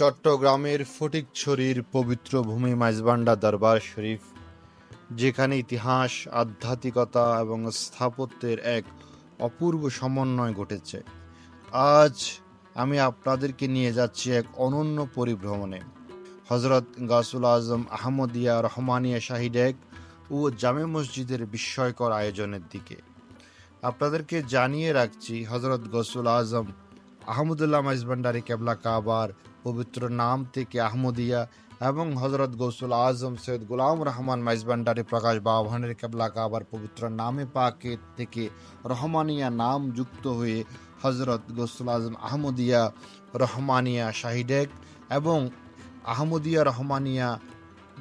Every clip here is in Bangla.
চট্টগ্রামের ফটিকছড়ির পবিত্র ভূমি মাইজবান্ডা দরবার শরীফ, যেখানে ইতিহাস, আধ্যাত্মিকতা এবং স্থাপত্যের এক অপূর্ব সমন্বয় ঘটেছে। আজ আমি আপনাদেরকে নিয়ে যাচ্ছি এক অনন্য পরিভ্রমণে। হজরত গাসুল আজম আহমদিয়া রহমানিয়া শাহিডেক ও জামে মসজিদের বিস্ময়কর আয়োজনের দিকে। আপনাদেরকে জানিয়ে রাখছি হজরত গসুল আজম আহমদুল্লাহ মাইজবান্ডারি কেবলা কাবার, পবিত্র নাম থেকে আহমদিয়া এবং হজরত গৌসুল আজম সৈয়দ গুলাম রহমান মাইজবান্ডারি প্রকাশ বাবানের কেবলা কাবার, পবিত্র নামে পাকে থেকে রহমানিয়া নাম যুক্ত হয়ে হজরত গৌসুল আজম আহমদিয়া রহমানিয়া শাহিডেক এবং আহমদিয়া রহমানিয়া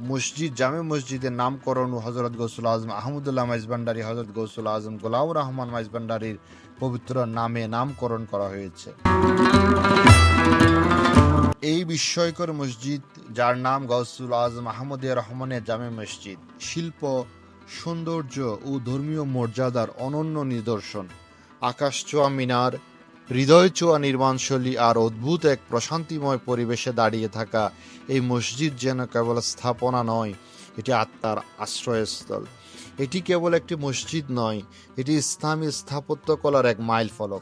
মসজিদ, জামে মসজিদের নামকরণ হজরত গৌসুল আজম, আহমদুল্লাহ মাইজবান্ডারি হজরত গৌসুল আজম, গোলাউর রহমান মাইজবান্ডারির পবিত্র নামে নামকরণ করা হয়েছে। এই বিস্ময়কর মসজিদ, যার নাম গৌসুল আজম আহমদিয়া রহমানের জামে মসজিদ, শিল্প, সৌন্দর্য ও ধর্মীয় মর্যাদার অনন্য নিদর্শন। আকাশ ছোঁয়া মিনার হৃদয় ছোঁয়া নির্মাণশৈলী আর অদ্ভুত এক প্রশান্তিময় পরিবেশে দাঁড়িয়ে থাকা এই মসজিদ যেন কেবল স্থাপনা নয়, এটি আত্মার আশ্রয়স্থল। এটি কেবল একটি মসজিদ নয়, এটি ইসলামী স্থাপত্যকলার এক মাইল ফলক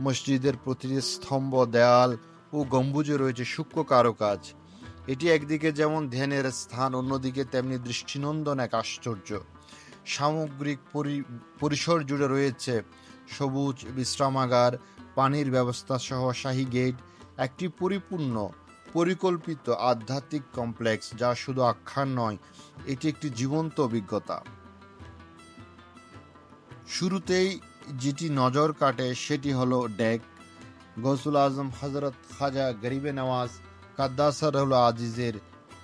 মসজিদের প্রতিটি স্তম্ভ, দেয়াল ও গম্বুজে রয়েছে সূক্ষ্ম কারুকাজ। এটি একদিকে যেমন ধ্যানের স্থান, অন্যদিকে তেমনি দৃষ্টিনন্দন এক আশ্চর্য। সামগ্রিক পরি- পরিসর জুড়ে রয়েছে সবুজ, বিশ্রামাগার পানির ব্যবস্থা সহ শাহী গেট একটি পরিপূর্ণ, পরিকল্পিত আধ্যাত্মিক কমপ্লেক্স যা শুধু আখ্যান নয়, এটি একটি জীবন্ত অভিজ্ঞতা। শুরুতেই যেটি নজর কাটে সেটি হলো ডেক। গৌসুল আজম হজরত খাজা গরিবে নওয়াজ কাদ্দাসার হল আজিজের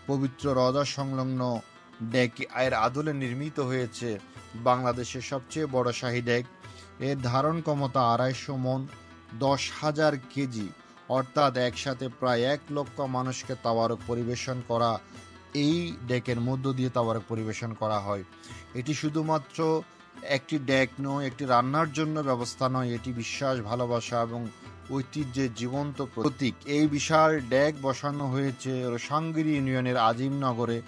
পবিত্র রজা সংলগ্ন ডেক। এর আদলে নির্মিত হয়েছে বাংলাদেশের সবচেয়ে বড় শাহী ডেক। এর ধারণ ক্ষমতা আড়াইশো মন দশ হাজার কেজি, অর্থাৎ একসাথে প্রায় এক লক্ষ মানুষকে তাওয়ারক পরিবেশন করা, এই ডেকের মধ্য দিয়ে তাওয়ারক পরিবেশন করা হয়। এটি শুধুমাত্র একটি ডেক নয়, একটি রান্নার জন্য ব্যবস্থা নয়, এটি বিশ্বাস, ভালোবাসা এবং ঐতিহ্যের জীবন্ত প্রতীক। এই বিশাল ডেক বসানো হয়েছে রসাঙ্গিরি ইউনিয়নের আজিমনগরে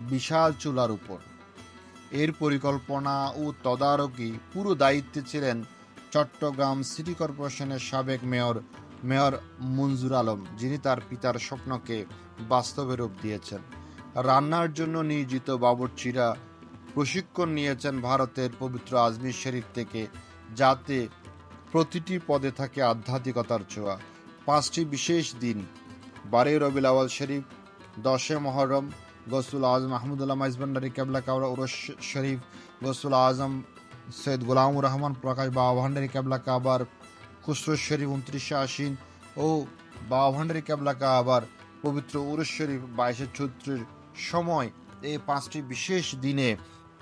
বিশাল চুলার উপর। এর পরিকল্পনা ও তদারকি পুরো দায়িত্বে ছিলেন চট্টগ্রাম সিটি কর্পোরেশনের সাবেক মেয়র মেয়র মঞ্জুর আলম, যিনি তার পিতার স্বপ্নকে বাস্তবে রূপ দিয়েছেন। রান্নার জন্য নিয়োজিত বাবুর্চিরা প্রশিক্ষণ নিয়েছেন ভারতের পবিত্র আজমির শরীফ থেকে, যাতে প্রতিটি পদে থাকে আধ্যাত্মিকতার ছোঁয়া। পাঁচটি বিশেষ দিন বারে রবিল আওয়াল শরীফ দশে মহরম, গসুল আজম মাহমুদুল্লাহ মাইজবান্ডারি কেবলা কাবরা উরস শরীফ, গসুল আজম সৈয়দ গোলামুর রহমান, প্রকাশ বাবা ভান্ডারি কেবলা কাবার খুসরো শরীফ উনত্রিশে আশ্বিন ও বাবা ভান্ডারি কেবলা কাবার, পবিত্র উরস শরীফ বাইশে চৈত্রের সময়। এই পাঁচটি বিশেষ দিনে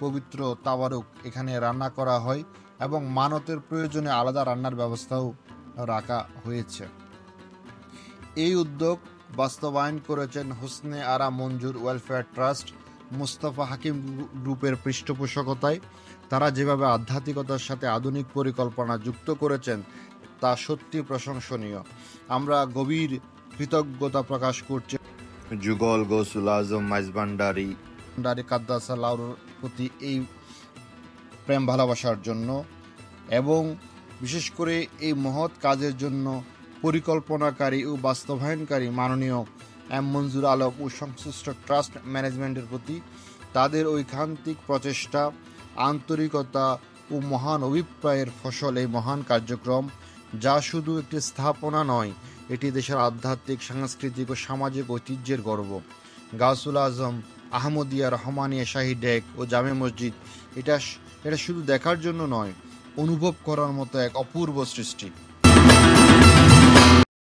পবিত্র তাওয়ারুক এখানে রান্না করা হয় এবং মানতের প্রয়োজনে আলাদা রান্নার ব্যবস্থাও রাখা হয়েছে। এই উদ্যোগ বাস্তবায়ন করেছেন হোসনে আরা মঞ্জুর ওয়েলফেয়ার ট্রাস্ট মুস্তফা হাকিম গ্রুপের পৃষ্ঠপোষকতায় তারা যেভাবে আধ্যাত্মিকতার সাথে আধুনিক পরিকল্পনা যুক্ত করেছেন তা সত্যি প্রশংসনীয়। আমরা গভীর কৃতজ্ঞতা প্রকাশ করছি। যুগল গৌসুল আজম মাইজবান্ডারি। ভান্ডারি কাদ্দাসাল্লাহর প্রতি এই প্রেম ভালোবাসার জন্য এবং বিশেষ করে এই মহৎ কাজের জন্য পরিকল্পনাকারী ও বাস্তবায়নকারী মাননীয় এম মঞ্জুর আলম ও সংশ্লিষ্ট ট্রাস্ট ম্যানেজমেন্টের প্রতি তাদের ঐকান্তিক প্রচেষ্টা, আন্তরিকতা ও মহান অভিপ্রায়ের ফসল এই মহান কার্যক্রম, যা শুধু একটি স্থাপনা নয়, এটি দেশের আধ্যাত্মিক, সাংস্কৃতিক ও সামাজিক ঐতিহ্যের গর্ব। গাউসুল আজম, আহমদিয়া রহমানিয়া শাহী ডেক ও জামে মসজিদ, এটা এটা শুধু দেখার জন্য নয়, অনুভব করার মতো এক অপূর্ব সৃষ্টি।